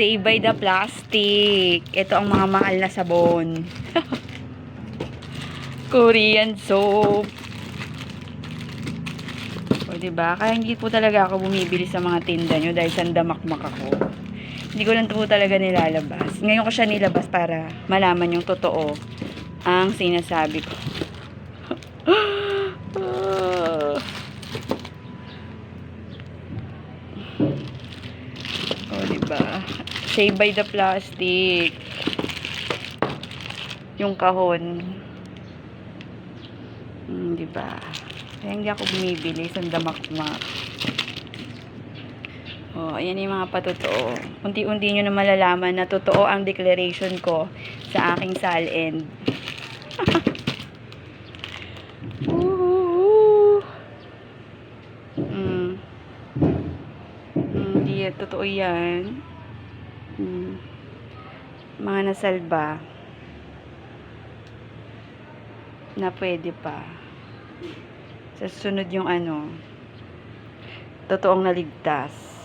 Save by the plastic. Ito ang mga mahal na sabon. Korean soap. O, diba? Kaya hindi po talaga ako bumibili sa mga tinda nyo dahil sandamakmak ako. Hindi ko lang po talaga nilalabas. Ngayon ko siya nilabas para malaman yung totoo ang sinasabi ko. O, diba? Save by the plastic. Yung kahon. Hmm, diba? Kaya hindi ako bumibili. Sandamakmak. Oh, ayan yung mga patotoo. Unti-unti nyo na malalaman na totoo ang declaration ko sa aking sal-end. Woohoo! Mm. Mm, Hindi, totoo yan. Mm. Mga nasalba na pwede pa. Sa sunod yung ano, totoong naligtas.